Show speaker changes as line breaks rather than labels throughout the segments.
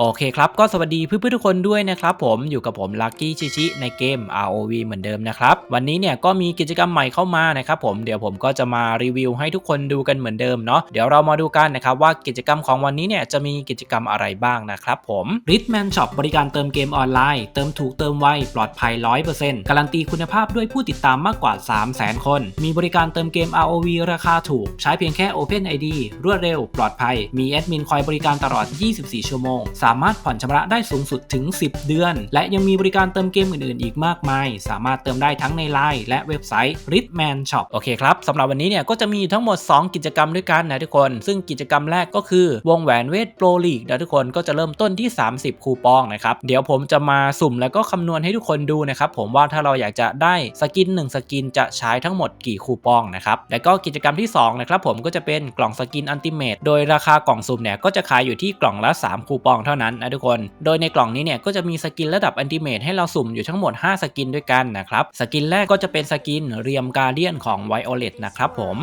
โอเคครับก็สวัสดีเพื่อนๆทุกคนด้วยนะครับผมอยู่กับผมลักกี้ชิชิในเกม ROV เหมือนเดิมนะครับวันนี้เนี่ยก็มีกิจกรรมใหม่เข้ามานะครับผมเดี๋ยวผมก็จะมารีวิวให้ทุกคนดูกันเหมือนเดิมเนาะเดี๋ยวเรามาดูกันนะครับว่ากิจกรรมของวันนี้เนี่ยจะมีกิจกรรมอะไรบ้างนะครับผม Ritman Shop บริการเติมเกมออนไลน์ เติมถูกเติมไวปลอดภัย 100%การันตีคุณภาพด้วยผู้ติดตามมากกว่า 300,000 คน มีบริการเติมเกม ROV ราคาถูก ใช้เพียงแค่ OpenID รวดเร็ว ปลอดภัย มีแอดมินคอยบริการตลอด 24 ชั่วโมงสามารถผ่อนชำระได้สูงสุดถึง 10 เดือน และยังมีบริการเติมเกมอื่นๆ อีกมากมาย สามารถเติมได้ทั้งใน Line และเว็บไซต์ Ritman Shop โอเคครับสำหรับวันนี้เนี่ยก็จะมีทั้งหมด 2 กิจกรรมด้วยกันนะทุกคน ซึ่งกิจกรรมแรกก็คือ วงแหวนเวทโปรลีกนะทุกคนก็จะเริ่มต้นที่ 30 คูปองนะครับเดี๋ยวผมจะมาสุ่มแล้วก็คำนวณให้ทุกคนดูนะครับผมว่าถ้าเราอยากจะได้สกิน 1 สกินจะใช้ทั้งหมดกี่คูปองนะครับแล้วก็กิจกรรมที่2นะครับผมก็จะเป็นกล่องสกินอันติเมตโดยราคากล่องสุ่มเนี่ยก็จะขายอยู่ที่กล่องละ 3 คูปองเท่านั้นนะทุกคน โดยในกล่องนี้เนี่ยก็จะมีสกินระดับอันติเมตให้เราสุ่มอยู่ทั้งหมด 5 สกินด้วยกันนะครับ สกินแรกก็จะเป็นสกินเรียมการเดียนของไวโอเลตนะครับผม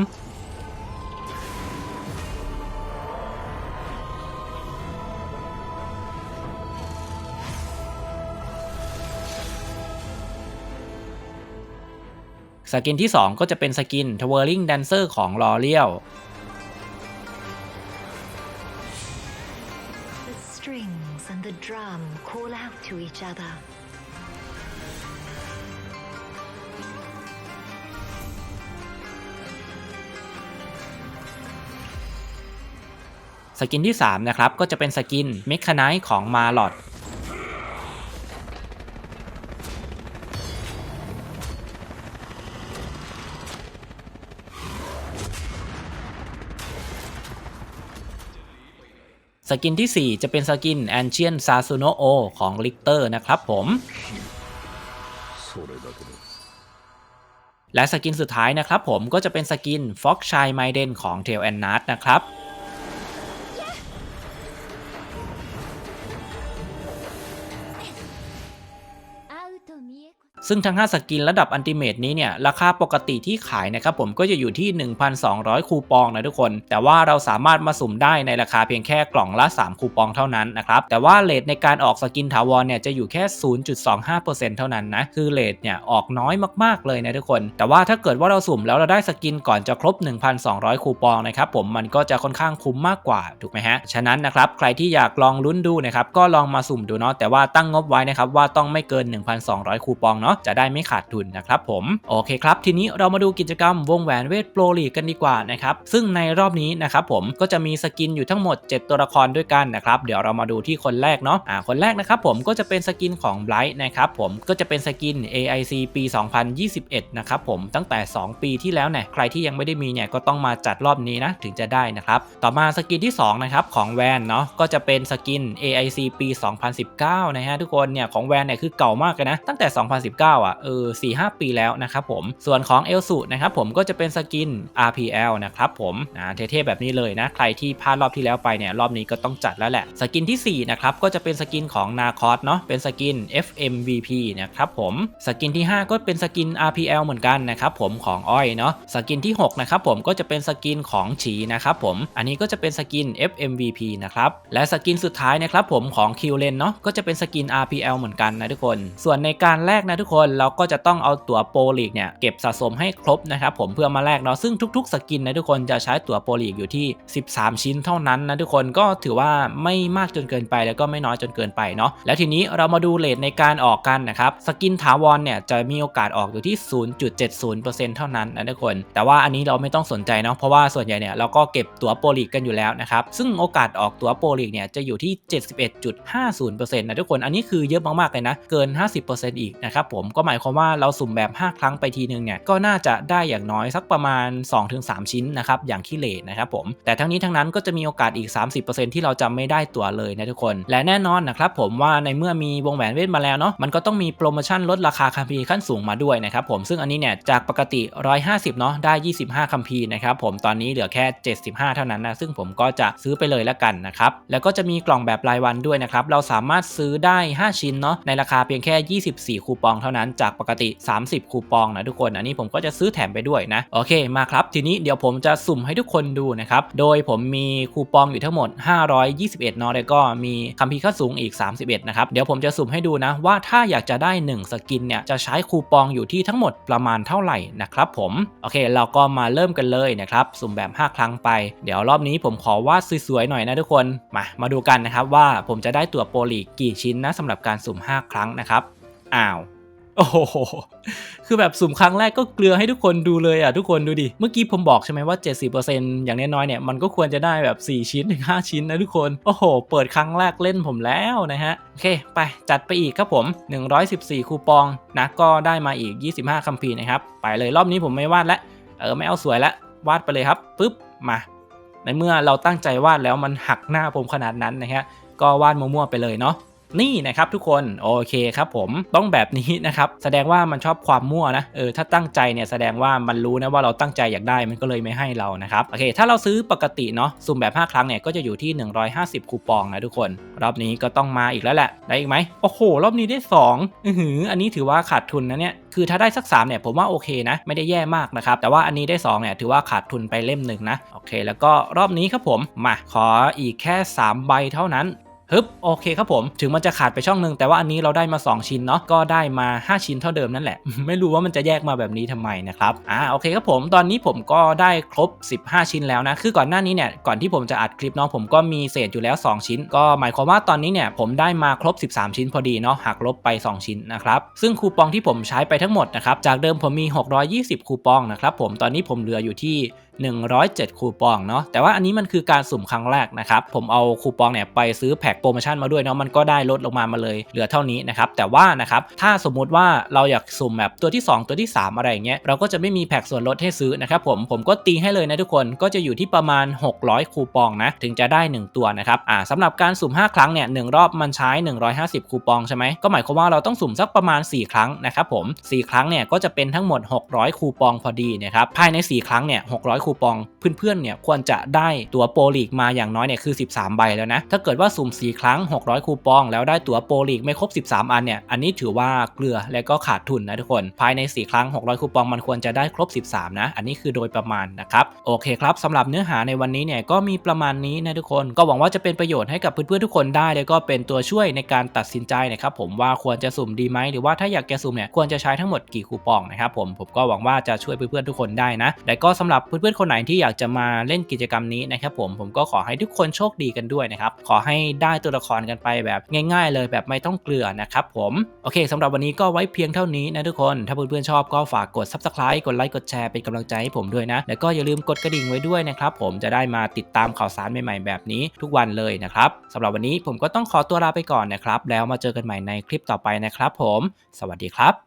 สกินที่ 2 ก็จะเป็นสกิน Twirling Dancer ของ l o r e a l
the drum call out to each other.
Skin ที่ 3 นะครับ ก็จะเป็นสกินเมคคานายของมาลอด สกินที่ 4 จะเป็นสกิน Ancient Sasuno O ของ Lichter นะครับผมและสกินสุดท้ายนะครับผมก็จะเป็นสกิน Fox Shy Maiden ของ Tail and Nut นะครับ ซึ่งทั้ง 5 สกินระดับอันติเมตนี้เนี่ยราคาปกติที่ขายนะครับผมก็จะอยู่ที่ 1,200 คูปองนะทุกคน แต่ว่าเราสามารถมาสุ่มได้ในราคาเพียงแค่กล่องละ 3 คูปองเท่านั้นนะครับแต่ว่าเลทในการออกสกินถาวรเนี่ยจะอยู่แค่ 0.25%เท่านั้นนะคือเลทเนี่ยออกน้อยมากๆเลยนะทุกคน แต่ว่าถ้าเกิดว่าเราสุ่มแล้วเราได้สกินก่อนจะครบ 1,200 คูปองนะครับผมมันก็จะค่อนข้างคุ้มมากกว่าถูกไหมฮะฉะนั้นนะครับใครที่อยากลองลุ้นดูนะครับก็ลองมาสุ่มดูเนาะแต่ว่าตั้งงบไว้นะครับว่าต้องไม่เกิน 1,200 คูปองเนาะจะได้ไม่ขาดทุนนะครับผมโอเคครับทีนี้เรามาดูกิจกรรมวงแหวนเวทโปรลีกกันดีกว่านะครับซึ่งในรอบนี้นะครับผมก็จะมีสกินอยู่ทั้งหมด 7 ตัวละครด้วยกันนะครับเดี๋ยวเรามาดูที่คนแรกเนาะอ่าคนแรกนะครับผมก็จะเป็นสกินของไบรท์นะครับผมก็จะเป็นสกิน AIC ปี 2021 นะครับผมตั้งแต่ 2 ปีที่แล้วเนี่ยใครที่ยังไม่ได้มีเนี่ยก็ต้องมาจัดรอบนี้นะถึงจะได้นะครับต่อมาสกินที่2นะครับของแวนเนาะก็จะเป็นสกิน AIC ปี 2019 นะฮะทุกคนเนี่ยของแวนเนี่ยคือเก่ามากเลยนะตั้งแต่ 2019อะเออ4 5 ปีแล้วนะครับผมส่วนของเอลสุนะครับผมก็จะเป็นสกิน RPL นะครับผมนะเท่ๆแบบนี้เลยนะ ใครที่พลาดรอบที่แล้วไปเนี่ยรอบนี้ก็ต้องจัดแล้วแหละ สกินที่ 4 นะครับ ก็จะเป็นสกินของนาคอสเนาะเป็นสกิน FMVP นะครับผมสกินที่ 5 ก็เป็นสกิน RPL เหมือนกันนะครับผมของอ้อยเนาะสกินที่6นะครับผมก็จะเป็นสกินของฉีนะครับผมอันนี้ก็จะเป็นสกิน FMVP นะครับและสกินสุดท้ายนะครับผมของ q l e n เนาะก็จะเป็นสกิน RPL เหมือนกันนะทุกคน ส่วนในการแลกนะทุกคนเราก็จะต้องเอาตั๋วโปรลีกเนี่ยเก็บสะสมให้ครบนะครับผมเพื่อมาแลกเนาะซึ่งทุก ๆ สกินนะทุกคนจะใช้ตั๋วโปรลีกอยู่ที่ 13 ชิ้นเท่านั้นนะทุกคนก็ถือว่าไม่มากจนเกินไปแล้วก็ไม่น้อยจนเกินไปเนาะแล้วทีนี้เรามาดูเลทในการออกกันนะครับสกินถาวรเนี่ยจะมีโอกาสออกอยู่ที่ 0.70%เท่านั้นนะทุกคน แต่ว่าอันนี้เราไม่ต้องสนใจเนาะเพราะว่าส่วนใหญ่เนี่ยเราก็เก็บตั๋วโปรลีกกันอยู่แล้วนะครับซึ่งโอกาสออกตั๋วโปรลีกเนี่ยจะอยู่ที่ 71.50%นะทุกคนอันนี้คือเยอะมากๆเลยนะเกิน 50%อีกนะครับผมก็หมายความว่าเราสุ่มแบบ 5 ครั้งไปทีนึงเนี่ยก็น่าจะได้อย่างน้อยสักประมาณ 2-3 ชิ้นนะครับอย่างขี้เหร่นะครับผมแต่ทั้งนี้ทั้งนั้นก็จะมีโอกาสอีก 30%ที่เราจะไม่ได้ตัวเลยนะทุกคน และแน่นอนนะครับผมว่าในเมื่อมีวงแหวนเวทมาแล้วเนาะมันก็ต้องมีโปรโมชั่นลดราคาคัมภีร์ขั้นสูงมาด้วยนะครับผมซึ่งอันนี้เนี่ยจากปกติ 150เนาะได้ 25คัมภีร์นะครับผมตอนนี้เหลือแค่ 75 เท่านั้นนะซึ่งผมก็จะซื้อไปเลยแล้วกันนะครับแล้วก็จะมีกล่องแบบรายวันด้วยนะครับเราสามารถซื้อได้ 5 ชิ้นเนาะในราคาเพียงแค่ 24 คูปองเท่านั้นจากปกติ 30 คูปองนะทุกคน อันนี้ผมก็จะซื้อแถมไปด้วยนะ โอเคมาครับ ทีนี้เดี๋ยวผมจะสุ่มให้ทุกคนดูนะครับ โดยผมมีคูปองอยู่ทั้งหมด 521 เนาะแล้วก็มีคัมภีร์ขั้นสูงอีก 31 นะครับ เดี๋ยวผมจะสุ่มให้ดูนะ ว่าถ้าอยากจะได้ 1 สกินเนี่ย จะใช้คูปองอยู่ที่ทั้งหมดประมาณเท่าไหร่นะครับผม โอเค เราก็มาเริ่มกันเลยนะครับ สุ่มแบบ 5 ครั้งไป เดี๋ยวรอบนี้ผมขอวาดสวยๆหน่อยนะทุกคน มา มาดูกันนะครับว่าผมจะได้ตัวโปรลีกกี่ชิ้นนะสำหรับการสุ่ม 5 ครั้งนะครับ อ้าว โอ้โห คือแบบสุ่มครั้งแรกก็เกลือให้ทุกคนดูเลยอะทุกคนดูดิ เมื่อกี้ผมบอกใช่ไหมว่า 70%อย่างน้อยๆเนี่ยมันก็ควรจะได้แบบ 4 ชิ้นถึง5ชิ้นนะทุกคน โอ้โห เปิดครั้งแรกเล่นผมแล้วนะฮะ โอเค ไปจัดไปอีกครับผม 114 คูปองนะก็ได้มาอีก 25คัมภีร์นะครับ ไปเลยรอบนี้ผมไม่วาดล้วเออไม่เอาสวยล้วาดไปเลยครับปุ๊บมาในเมื่อเราตั้งใจวาดแล้วมันหักหน้าผมขนาดนั้นนะฮะก็วาดมั่วๆไปเลยเนาะ นี่นะครับทุกคนโอเคครับผมต้องแบบนี้นะครับแสดงว่ามันชอบความมั่วนะเออถ้าตั้งใจเนี่ยแสดงว่ามันรู้นะว่าเราตั้งใจอยากได้มันก็เลยไม่ให้เรานะครับโอเค ถ้าเราซื้อปกติเนาะสุ่มแบบ 5 ครั้งเนี่ยก็จะอยู่ที่ 150 คูปองนะทุกคน รอบนี้ก็ต้องมาอีกแล้วแหละได้อีกไหมโอ้โห รอบนี้ได้ 2 อือหือ อันนี้ถือว่าขาดทุนนะเนี่ยคือถ้าได้สัก3เนี่ยผมว่าโอเคนะไม่ได้แย่มากนะครับแต่ว่าอันนี้ได้2เนี่ยถือว่าขาดทุนไปเล่มหนึ่งนะโอเค แล้วก็รอบนี้ครับผมมาขออีกแค่ 3 ใบเท่านั้น ฮึบโอเคครับผม ถึงมันจะขาดไปช่องหนึ่งแต่ว่าอันนี้เราได้มา 2 ชิ้นเนาะก็ได้มา 5 ชิ้นเท่าเดิมนั่นแหละ ไม่รู้ว่ามันจะแยกมาแบบนี้ทำไมนะครับอ่าโอเคครับผมตอนนี้ผมก็ได้ครบ 15 ชิ้นแล้วนะคือก่อนหน้านี้เนี่ยก่อนที่ผมจะอัดคลิปเนาะผมก็มีเศษอยู่แล้ว 2 ชิ้น ก็หมายความว่าตอนนี้เนี่ยผมได้มาครบ 13 ชิ้นพอดีเนาะหักลบไป 2 ชิ้นนะครับซึ่งคูปองที่ผมใช้ไปทั้งหมดนะครับจากเดิมผมมี 620 คูปองนะครับผมตอนนี้ผมเหลืออยู่ที่ 107 คูปองเนาะแต่ว่าอันนี้มันคือการสุ่มครั้งแรกนะครับ ผมเอาคูปองเนี่ยไปซื้อแพ็กโปรโมชั่นมาด้วยเนาะมันก็ได้ลดลงมามาเลยเหลือเท่านี้นะครับแต่ว่านะครับถ้าสมมุติว่าเราอยากสุ่มแบบตัวที่ 2 ตัวที่ 3 อะไรอย่างเงี้ยเราก็จะไม่มีแพ็กส่วนลดให้ซื้อนะครับผมผมก็ตีให้เลยนะทุกคนก็จะอยู่ที่ประมาณ 600 คูปองนะถึงจะได้ 1 ตัวนะครับอ่าสำหรับการสุ่ม 5 ครั้งเนี่ยหรอบมันใช้ 150 คูปองใช่ไหมก็หมายความว่าเราต้องสุ่มสักประมาณ 4 ครั้งนะครับผม4ครั้งเนี่ยก็จะเป็นทั้งหมด 600 คูปองพอดีนะครับภายใน 4 ครั้งเนี่ย600คูปองเพื่อนๆเนี่ยควรจะได้ตั๋วโปรลีกมาอย่างน้อยเนี่ยคือ 13 ใบแล้วนะ ถ้าเกิดว่าสุ่ม 4 ครั้ง 600 คูปอง แล้วได้ตั๋วโปรลีกไม่ครบ 13 อันเนี่ย อันนี้ถือว่าเกลือและก็ขาดทุนนะทุกคน ภายใน 4 ครั้ง 600 คูปองมันควรจะได้ครบ 13 นะ อันนี้คือโดยประมาณนะครับ โอเคครับสำหรับเนื้อหาในวันนี้เนี่ยก็มีประมาณนี้นะทุกคน ก็หวังว่าจะเป็นประโยชน์ให้กับเพื่อนๆทุกคนได้ แล้วก็เป็นตัวช่วยในการตัดสินใจนะครับผมว่าควรจะสุ่มดีไหมหรือว่าถ้าอยากจะสุ่มเนี่ยควรจะใช้ทั้งหมดกี่คูปองนะครับผมผมก็หวังว่าจะช่วยเพื่อนๆทุกคนได้นะ และก็สำหรับเพื่อนๆ คนไหนที่อยากจะมาเล่นกิจกรรมนี้นะครับผมผมก็ขอให้ทุกคนโชคดีกันด้วยนะครับ ขอให้ได้ตัวละครกันไปแบบง่ายๆ เลยแบบไม่ต้องเกลือนะครับผม โอเคสำหรับวันนี้ก็ไว้เพียงเท่านี้นะทุกคน ถ้าเพื่อนๆชอบก็ฝากกด subscribe กดไลค์กดแชร์เป็นกำลังใจให้ผมด้วยนะ แล้วก็อย่าลืมกดกระดิ่งไว้ด้วยนะครับผมจะได้มาติดตามข่าวสารใหม่ๆ แบบนี้ทุกวันเลยนะครับสำหรับวันนี้ผมก็ต้องขอตัวลาไปก่อนนะครับแล้วมาเจอกันใหม่ในคลิปต่อไปนะครับผม สวัสดีครับ